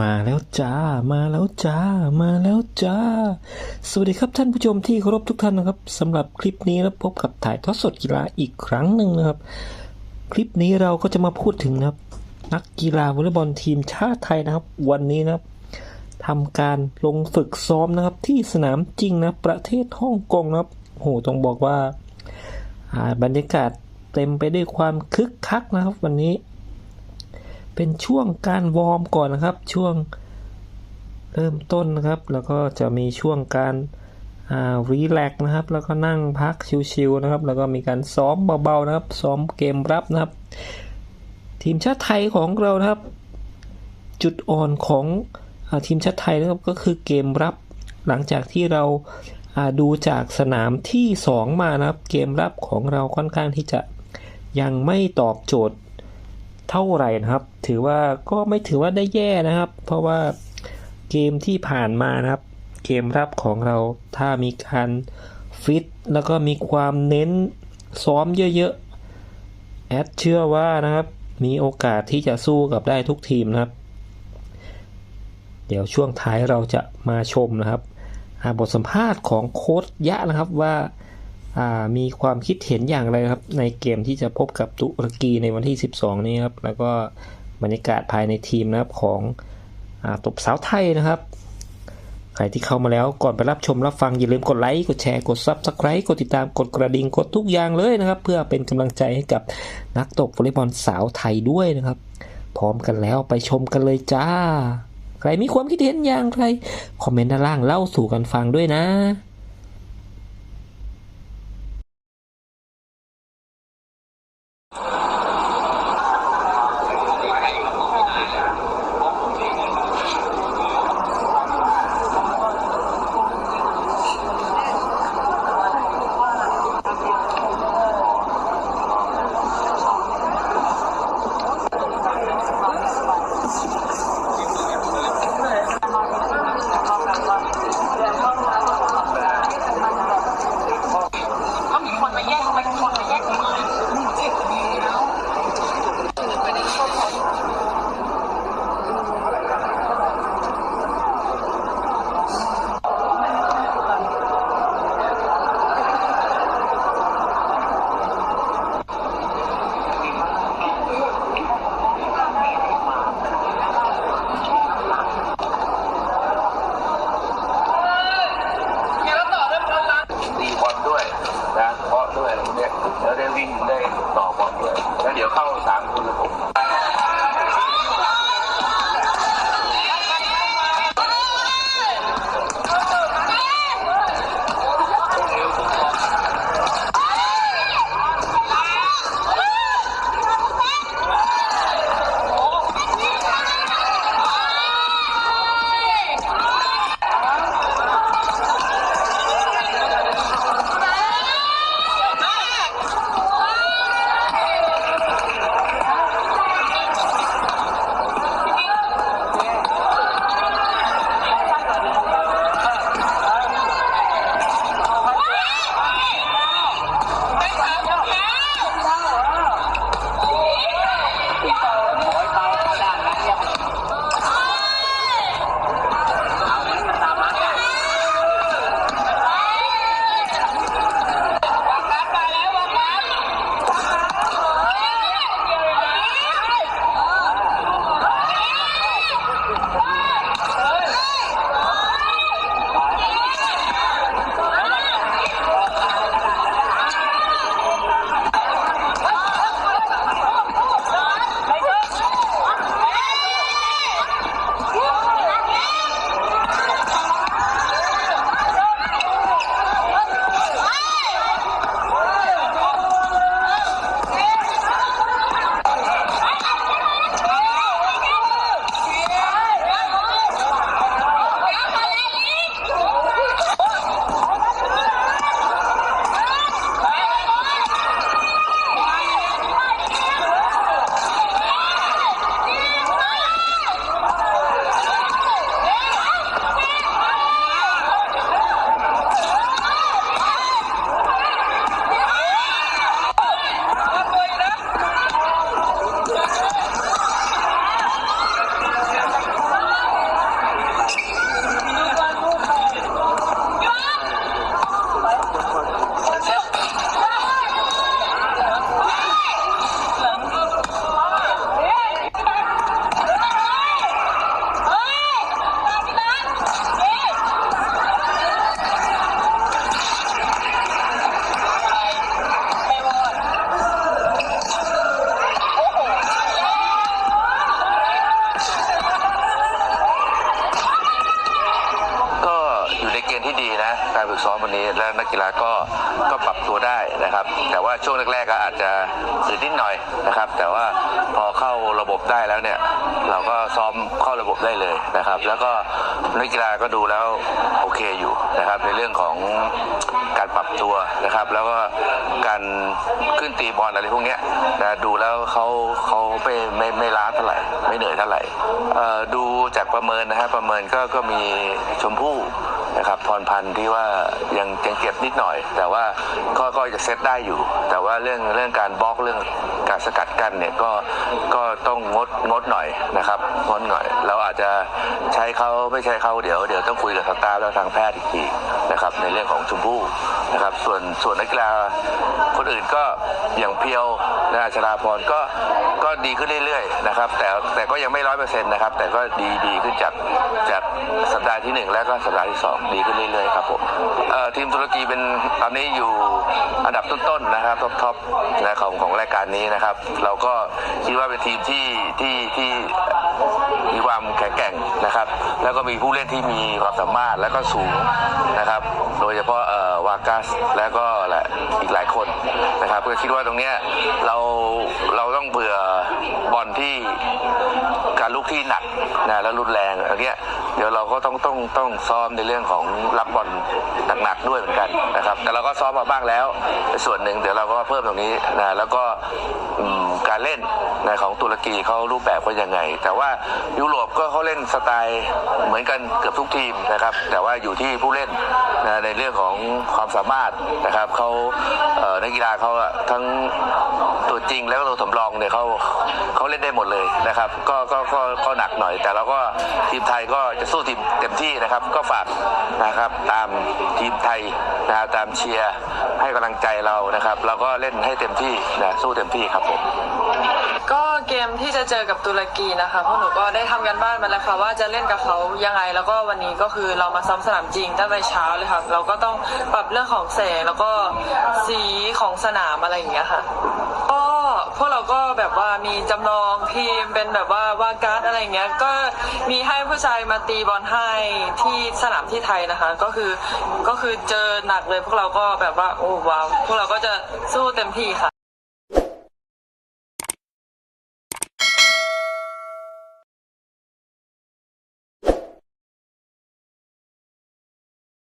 มาแล้วจ้า มาแล้วจ้า มาแล้วจ้า สวัสดีครับท่านผู้ชมที่เคารพทุกท่านนะครับสำหรับคลิปนี้แล้วพบกับถ่ายทอดสดกีฬาอีกครั้งหนึ่งนะครับ คลิปนี้เราก็จะมาพูดถึงนะครับ นักกีฬาวอลเลย์บอลทีมชาติไทยนะครับ วันนี้นะครับทำการลงฝึกซ้อมนะครับ ที่สนามจริงนะประเทศฮ่องกงนะครับโหต้องบอกว่าอ่าบรรยากาศเต็มไปด้วยความคึกคักนะครับ วันนี้ เป็นช่วงการวอร์มก่อนนะครับ ช่วงเริ่มต้นนะครับ แล้วก็จะมีช่วงการรีแลกนะครับ แล้วก็นั่งพักชิวๆนะครับ แล้วก็มีการซ้อมเบาๆนะครับ ซ้อมเกมรับนะครับ ทีมชาติไทยของเรานะครับ จุดอ่อนของอทีมชาติไทยนะครับก็คือเกมรับ หลังจากที่เราาดูจากสนามที่ 2 มานะครับ เกมรับของเราค่อนข้างที่จะยังไม่ตอบโจทย์ เท่าไหร่นะครับ ถือว่าก็ไม่ถือว่าได้แย่นะครับ เพราะว่าเกมที่ผ่านมานะครับ เกมรับของเราถ้ามีการฟิตแล้วก็มีความเน้นซ้อมเยอะๆแอดเชื่อว่านะครับ มีโอกาสที่จะสู้กับได้ทุกทีมนะครับ เดี๋ยวช่วงท้ายเราจะมาชมนะครับบทสัมภาษณ์ของโค้ชยะนะครับว่า มีความคิดเห็นอย่างไรครับ ในเกมที่จะพบกับตุรกีในวันที่ 12 นี้ครับ แล้วก็บรรยากาศภายในทีมนะครับของอตบสาวไทยนะครับ ใครที่เข้ามาแล้วก่อนไปรับชมรับฟัง อย่าลืมกดไลค์กดแชร์กด Subscribe กดติดตามกดกระดิ่งกดทุกอย่างเลยนะครับ เพื่อเป็นกำลังใจให้กับนักตบวอลเลย์บอลสาวไทยด้วยนะครับ พร้อมกันแล้วไปชมกันเลยจ้า ใครมีความคิดเห็นอย่างไรคอมเมนต์ด้านล่างเล่าสู่กันฟังด้วยนะ นี้แล้วนักกีฬาก็ก็ปรับตัวได้นะครับ แต่ว่าช่วงแรกๆก็อาจจะสืดนิดหน่อยนะครับ แต่ว่าพอเข้าระบบได้แล้วเนี่ยเราก็ซ้อมเข้าระบบได้เลยนะครับ แล้วก็นักกีฬาก็ดูแล้วโอเคอยู่นะครับ ในเรื่องของการปรับตัวนะครับ แล้วก็การขึ้นตีบอลอะไรพวกนี้นะดูแล้วเขาเขาไม่ไม่ไม่ล้าเท่าไหร่ไม่เหนื่อยเท่าไหร่ดูจากประเมินนะฮะประเมินก็ก็มีชมพู่ นะครับพรพันธ์ที่ว่ายังยังเก็บนิดหน่อย แต่ว่าก็ก็จะเซตได้อยู่ แต่ว่าเรื่องเรื่องการบล็อกเรื่องการสกัดกั้นเนี่ยก็ก็ต้องงดงดหน่อยนะครับงดหน่อย เราอาจจะใช้เขาไม่ใช้เขาเดี๋ยวเดี๋ยวต้องคุยกับสตาแล้วทางแพทย์อีกทีนะครับในเรื่องของชมพู่นะครับส่วนส่วนนักกีฬาคนอื่นก็อย่างเพียวนะชลาพรก็ก็ดีขึ้นเรื่อยๆนะครับแต่แต่ก็ยังไม่ร้อยเปอร์เซ็นต์นะครับแต่ก็ดีดีขึ้นจากจากสัปดาห์ที่หนึ่งแล้วก็สัปดาห์ที่สองดีขึ้นเรื่อยๆครับผมเอ่อทีมตุรกีเป็นตอนนี้อยู่อันดับต้นๆนะครับท็อปท็อปนะของของรายการนี้นะครับ เราก็คิดว่าเป็นทีมที่ที่ที่มีความแข็งแกร่งนะครับ แล้วก็มีผู้เล่นที่มีความสามารถแล้วก็สูงนะครับ โดยเฉพาะเอ่อวากัสแล้วก็แหละอีกหลายคนนะครับก็คิดว่าตรงเนี้ยเราเราต้องเบื่อบอลที่การลุกที่หนักนะแล้วรุนแรงอันเนี้ย เดี๋ยวเราก็ต้องต้องต้องซ้อมในเรื่องของรับบอลหนักๆด้วยเหมือนกันนะครับ แต่เราก็ซ้อมมาบ้างแล้วส่วนหนึ่งเดี๋ยวเราก็เพิ่มตรงนี้นะแล้วก็การเล่นนะของตุรกีเขารูปแบบว่ายังไง แต่ว่ายุโรปก็เขาเล่นสไตล์เหมือนกันเกือบทุกทีมนะครับ แต่ว่าอยู่ที่ผู้เล่นนะในเรื่องของความสามารถนะครับเขาเออนักกีฬาเขาทั้งตัวจริงแล้วก็ตัวสำรองเนี่ยเขาเขาเล่นได้หมดเลยนะครับ ก็ก็ก็ก็หนักหน่อย แต่เราก็ทีมไทยก็จะสู้ทีมเต็มที่นะครับ ก็ฝากนะครับตามทีมไทยนะตามเชียร์ให้กำลังใจเรานะครับเราก็เล่นให้เต็มที่นะสู้เต็มที่ครับผมก็เกมที่จะเจอกับตุรกีนะคะพวกหนูก็ได้ทำกันบ้านมาแล้วค่ะว่าจะเล่นกับเขายังไง แล้วก็วันนี้ก็คือเรามาซ้อมสนามจริงตั้งแต่เช้าเลยค่ะ เราก็ต้องปรับเรื่องของแสงแล้วก็สีของสนามอะไรอย่างเงี้ยค่ะก็ พวกเราก็แบบว่ามีจำลองทีมเป็นแบบว่าวาการ์ดอะไรเงี้ย ก็มีให้ผู้ชายมาตีบอลให้ที่สนามที่ไทยนะคะ ก็คือก็คือเจอหนักเลยพวกเราก็แบบว่าโอ้ว้าวพวกเราก็จะสู้เต็มที่ค่ะ